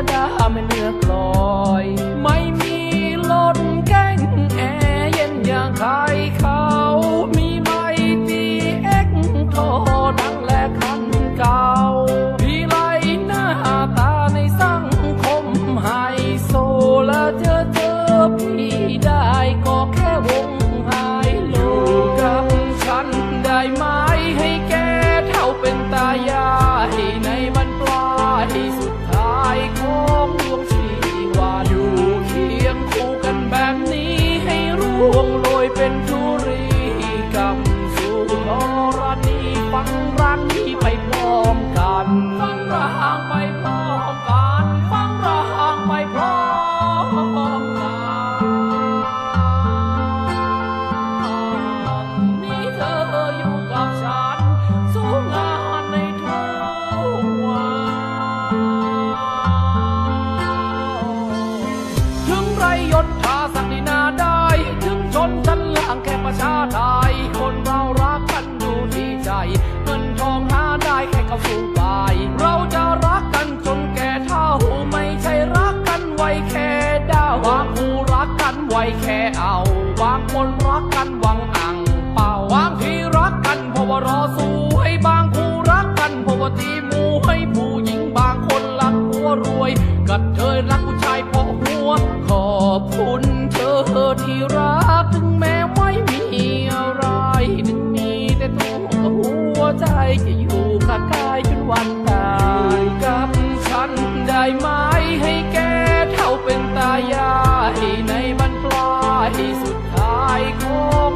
ก็ได้ไม่เลือกลอย Bye. เอาวางคนรักกันหวังอ่างเป่าบางทีรักกันเพราะว่ารอสวยบางคู่รักกันเพราะว่าตีมูให้ผู้หญิงบางคนรักหัวรวยกัดเธอรักผู้ชายเพราะหัว ขอบคุณเธอที่รักถึงแม้ไม่มีอะไรถึงมีแต่ตัวกับหัวใจจะอยู่ข้างกายจนวันตายกับฉันได้ไหมให้แกเท่าเป็นตายายใน ที่สุดท้ายของ